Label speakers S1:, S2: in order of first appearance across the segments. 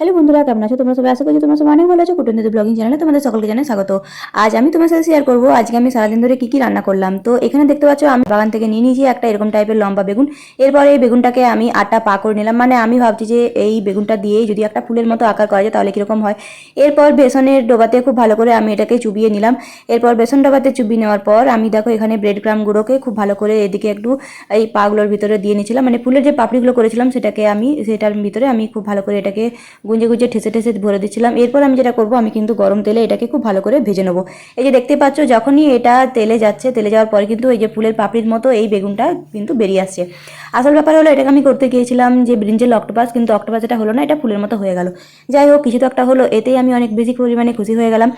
S1: Hello বন্ধুরা, কেমন আছো তোমরা সবাই? আশা করছি তোমরা সবাই অনেক ভালো আছো। কুটুন্দিতে ব্লগিং চ্যানেলে তোমাদের সকলকে জানাই স্বাগত। আজ আমি তোমার সাথে শেয়ার করব, আজকে আমি সারাদিন ধরে কী কী রান্না করলাম। তো এখানে দেখতে পাচ্ছ, আমি বাগান থেকে নিয়ে নিয়েছি একটা এরকম টাইপের লম্বা বেগুন। এরপরে এই বেগুনটাকে আমি আটা পা করে নিলাম। মানে আমি ভাবছি যে এই বেগুনটা দিয়েই যদি একটা ফুলের মতো আকার করা যায় তাহলে কীরকম হয়। এরপর বেসনের ডোবাতে খুব ভালো করে আমি এটাকে চুবিয়ে নিলাম। এরপর বেসন ডোবাতে চুবিয়ে নেওয়ার পর আমি দেখো এখানে ব্রেড ক্রামগুলোকে খুব ভালো করে এদিকে একটু এই পাগুলোর ভিতরে দিয়ে নিয়েছিলাম। মানে ফুলের যে পাপড়িগুলো করেছিলাম, সেটাকে আমি, সেটার ভিতরে আমি খুব ভালো করে এটাকে গুঁজে গুঁজে ঠেসে ঠেসে ভরে দিচ্ছিলাম। এরপর আমি যেটা করব, আমি কিন্তু গরম তেলে এটাকে খুব ভালো করে ভেজে নেব। এই যে দেখতে পাচ্ছ, যখনই এটা তেলে যাচ্ছে, তেলে যাওয়ার পরে কিন্তু এই যে ফুলের পাপড়ির মতো এই বেগুনটা কিন্তু বেরিয়ে আসছে। আসল ব্যাপার হলো, এটাকে আমি করতে গিয়েছিলাম যে ব্রিঞ্জেল অক্টোপাস কিন্তু অক্টোপাস এটা হলো না, এটা ফুলের মতো হয়ে গেল। যাই হোক, কিছু তো একটা হলো, এতেই আমি অনেক বেশি পরিমাণে খুশি হয়ে গেলাম।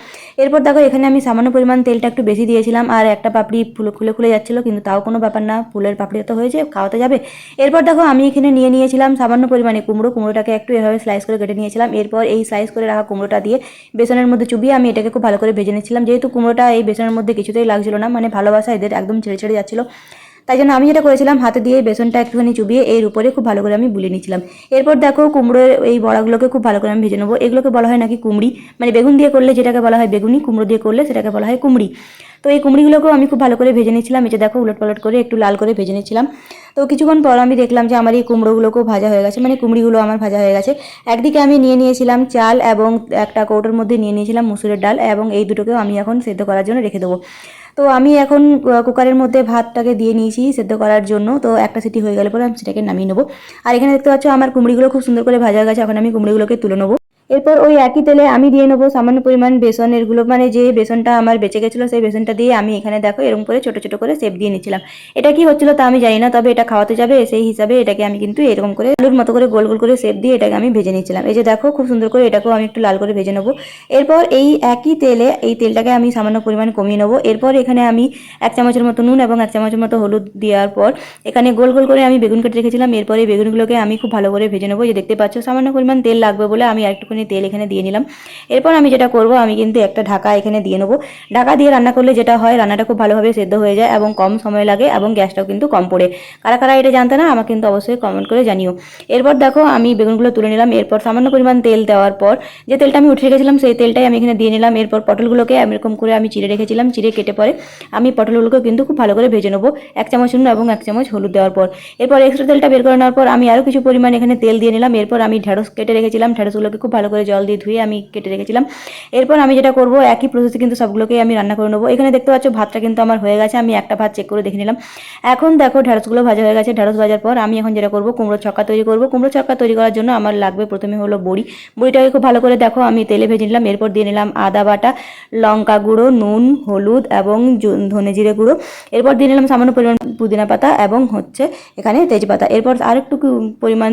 S1: এরপর দেখো, এখানে আমি সামান্য পরিমাণ তেলটা একটু বেশি দিয়েছিলাম, আর একটা পাপড়ি ফুল খুলে খুলে যাচ্ছিল, কিন্তু তাও কোনো ব্যাপার না, ফুলের পাপড়ি তো হয়েছে, খাওয়াতে যাবে। এরপর দেখো, আমি এখানে নিয়ে নিয়েছিলাম সামান্য পরিমাণে কুমড়ো, কুমড়োটাকে একটু এভাবে স্লাইস করে কেটে নিয়েছিলাম। এরপর এই সাইজ করে রাখা কুমড়োটা দিয়ে বেসনের মধ্যে চুবিয়ে আমি এটাকে খুব ভালো করে ভেজে নিয়েছিলাম যেহেতু কুমড়োটা এই বেসনের মধ্যে কিছুতেই লাগছিল না মানে ভালোবাসা এদের একদম ছেড়ে ছেড়ে যাচ্ছিল। তাই জন্য আমি যেটা করেছিলাম, হাতে দিয়ে বেসনটা একটুখানি চুবিয়ে এর উপরে খুব ভালো করে আমি বুলে নিয়েছিলাম। এরপর দেখো কুমড়োর এই বড়াগুলোকে খুব ভালো করে আমি ভেজে নেব। এগুলোকে বলা হয় নাকি কুমড়ি? মানে বেগুন দিয়ে করলে যেটাকে বলা হয় বেগুনি, কুমড়ো দিয়ে করলে সেটাকে বলা হয় কুমড়ি। তো এই কুমড়িগুলোকেও আমি খুব ভালো করে ভেজে নিয়েছিলাম। যে দেখো উলট পালট করে একটু লাল করে ভেজে নিয়েছিলাম। তো কিছুক্ষণ পর আমি দেখলাম যে আমার এই কুমড়োগুলোকেও ভাজা হয়ে গেছে। মানে কুমড়িগুলো আমার ভাজা হয়ে গেছে। একদিকে আমি নিয়ে নিয়েছিলাম চাল এবং একটা কৌটোর মধ্যে নিয়ে নিয়েছিলাম মুসুরের ডাল এবং এই দুটোকেও আমি এখন সেদ্ধ করার জন্য রেখে দেবো। তো আমি এখন কুকারের মধ্যে ভাতটাকে দিয়ে নিয়েছি সেদ্ধ করার জন্য। তো একটা সিটি হয়ে গেলে পরে আমি সেটাকে নামিয়ে নেব। আর এখানে দেখতে পাচ্ছ আমার কুমড়িগুলো খুব সুন্দর করে ভাজা গেছে। এখন আমি কুমড়িগুলোকে তুলে নেব। এরপর ওই একই তেলে আমি দিয়ে নেব সামান্য পরিমাণ বেসনেরগুলো মানে যে বেসনটা আমার বেঁচে গেছিল সেই বেসনটা দিয়ে আমি এখানে দেখো এরকম করে ছোটো ছোটো করে সেপ দিয়ে নিচ্ছিলাম। এটা কি হচ্ছিল তা আমি জানি না, তবে এটা খাওয়াতে যাবে, সেই হিসাবে এটাকে আমি কিন্তু এরকম করে আলুর মতো করে গোল গোল করে সেপ দিয়ে এটাকে আমি ভেজে নিচ্ছিলাম। এই যে দেখো খুব সুন্দর করে এটাকেও আমি একটু লাল করে ভেজে নেব। এরপর এই একই তেলে, এই তেলটাকে আমি সামান্য পরিমাণ কমিয়ে নেব। এরপর এখানে আমি এক চামচের মতো নুন এবং এক চামচের মতো হলুদ দেওয়ার পর এখানে গোল গোল করে আমি বেগুন কেটে রেখেছিলাম। এরপর এই বেগুনগুলোকে আমি খুব ভালো করে ভেজে নেব। যে দেখতে পাচ্ছ, সামান্য পরিমাণ তেল লাগবে বলে আমি একটুখানি তেল এখানে দিয়ে নিলাম। এরপর আমি যেটা করব, আমি কিন্তু একটা ঢাকা এখানে দিয়ে নেব। ঢাকা দিয়ে রান্না করলে যেটা হয়, রান্নাটা খুব ভালোভাবে সেদ্ধ হয়ে যায় এবং কম সময় লাগে এবং গ্যাসটাও কিন্তু কম পড়ে। কারা কারা এটা জানতে না, আমাকে কিন্তু অবশ্যই কমেন্ট করে জানিও। এরপর দেখো, আমি বেগুনগুলো তুলে নিলাম। এরপর সামান্য পরিমাণ তেল দেওয়ার পর, যে তেলটা আমি উঠে রেখেছিলাম, সেই তেলটাই আমি এখানে দিয়ে নিলাম। এরপর পটলগুলোকে এরকম করে আমি চিড়ে রেখেছিলাম। চিড়ে কেটে পরে আমি পটলগুলোকে কিন্তু খুব ভালো করে ভেজে নেব, এক চামচ নুন এবং এক চামচ হলুদ দেওয়ার পর। এরপর এক্সট্রা তেলটা বের করে নেওয়ার পর আমি আরও কিছু পরিমাণ এখানে তেল দিয়ে নিলাম। এরপর আমি ঢেঁড়স কেটে রেখেছিলাম। ঢেঁড়সগুলোকে খুব ভালো করে জল দিয়ে ধুয়ে আমি কেটে রেখেছিলাম। এরপর আমি যেটা করব, একই প্রসেসে কিন্তু সবগুলোকেই আমি রান্না করে নেব। এখানে দেখতে পাচ্ছ ভাতটা কিন্তু আমার হয়ে গেছে, আমি একটা ভাত চেক করে দেখে নিলাম। এখন দেখো ঢেঁড়সগুলো ভাজা হয়ে গেছে। ঢেঁড়স ভাজার পর আমি এখন যেটা করব কুমড়ো ছক্কা তৈরি করব। কুমড়ো ছক্কা তৈরি করার জন্য আমার লাগবে প্রথমে হলো বড়ি। বড়িটাকে খুব ভালো করে দেখো, আমি তেলে ভেজে নিলাম। এরপর দিয়ে নিলাম আদা বাটা, লঙ্কা গুঁড়ো, নুন, হলুদ এবং ধনে জিরে গুঁড়ো। এরপর দিয়ে নিলাম সামান্য পরিমাণ পুদিনা পাতা এবং হচ্ছে এখানে তেজপাতা। এরপর আরেকটু পরিমাণ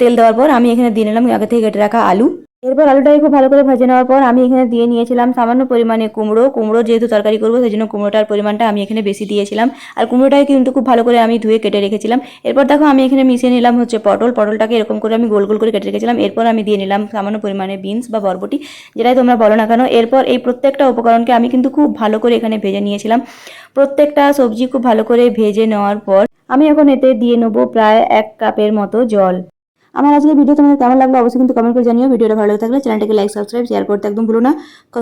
S1: তেল দেওয়ার পর আমি এখানে দিয়ে নিলাম আগে থেকে কেটে রাখা আলু। এরপর আলুটাকে খুব ভালো করে ভেজে নেওয়ার পর আমি এখানে দিয়ে নিয়েছিলাম সামান্য পরিমাণে কুমড়ো। কুমড়ো যেহেতু তরকারি করব, সেই জন্য কুমড়োটার পরিমাণটা আমি এখানে বেশি দিয়েছিলাম। আর কুমড়োটাকে কিন্তু খুব ভালো করে আমি ধুয়ে কেটে রেখেছিলাম। এরপর দেখো আমি এখানে মিশিয়ে নিলাম হচ্ছে পটল। পটলটাকে এরকম করে আমি গোল গোল করে কেটে রেখেছিলাম। এরপর আমি দিয়ে নিলাম সামান্য পরিমাণে বিনস বা বরবটি, যেটাই তোমরা বলো না কেন। এরপর এই প্রত্যেকটা উপকরণকে আমি কিন্তু খুব ভালো করে এখানে ভেজে নিয়েছিলাম। প্রত্যেকটা সবজি খুব ভালো করে ভেজে নেওয়ার পর আমি এখন এতে দিয়ে নেব প্রায় এক কাপের মতো জল। আমার আজকে ভিডিও তোমাদের কেমন লাগল অবশ্যই কিন্তু কমেন্ট করে জানিও। ভিডিওটা ভালো লাগে থাকলে চ্যানেলটাকে লাইক সাবস্ক্রাইব শেয়ার করতে একদম ভুলো না।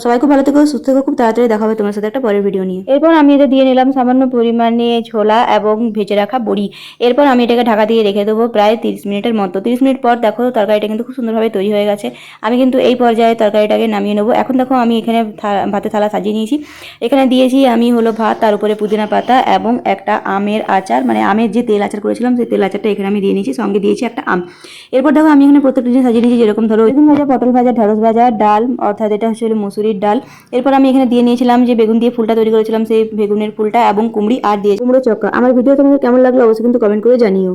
S1: সবাই খুব ভালো থেকো, সুস্থ থেকো, খুব তাড়াতাড়ি দেখা হবে তোমার সাথে একটা পরের ভিডিও নিয়ে। এরপর আমি এটা দিয়ে নিলাম সামান্য পরিমাণে ছোলা এবং ভেজে রাখা বড়ি। এরপর আমি এটাকে ঢাকা দিয়ে রেখে দেবো প্রায় তিরিশ মিনিটের মতো। তিরিশ মিনিট পর দেখো তরকারিটা কিন্তু খুব সুন্দরভাবে তৈরি হয়ে গেছে। আমি কিন্তু এই পর্যায়ে তরকারিটাকে নামিয়ে নেব। এখন দেখো আমি এখানে ভাতে থালা সাজিয়ে নিয়েছি। এখানে দিয়েছি আমি হলো ভাত, তার উপরে পুদিনা পাতা এবং একটা আমের আচার। মানে আমের যে তেল আচার করেছিলাম, সেই তেল আচারটা এখানে আমি দিয়ে নিয়েছি। সঙ্গে দিয়েছি একটা আম। এরপর দেখো আমি এখানে প্রত্যেকটা জিনিস সাজিয়ে নিয়েছি, যেরকম ধরো বেগুন ভাজা, পটল ভাজা, ঢেঁড়স ভাজা, ডাল, অর্থাৎ এটা হচ্ছে মুসুরির ডাল। এরপর আমি এখানে দিয়ে নিয়েছিলাম যে বেগুন দিয়ে ফুলটা তৈরি করেছিলাম, সেই বেগুনের ফুলটা এবং কুমড়ি আর দিয়ে কুমড়ো চক্কা। আমার ভিডিও তোমাদের কেমন লাগল অবশ্যই কিন্তু কমেন্ট করে জানিও।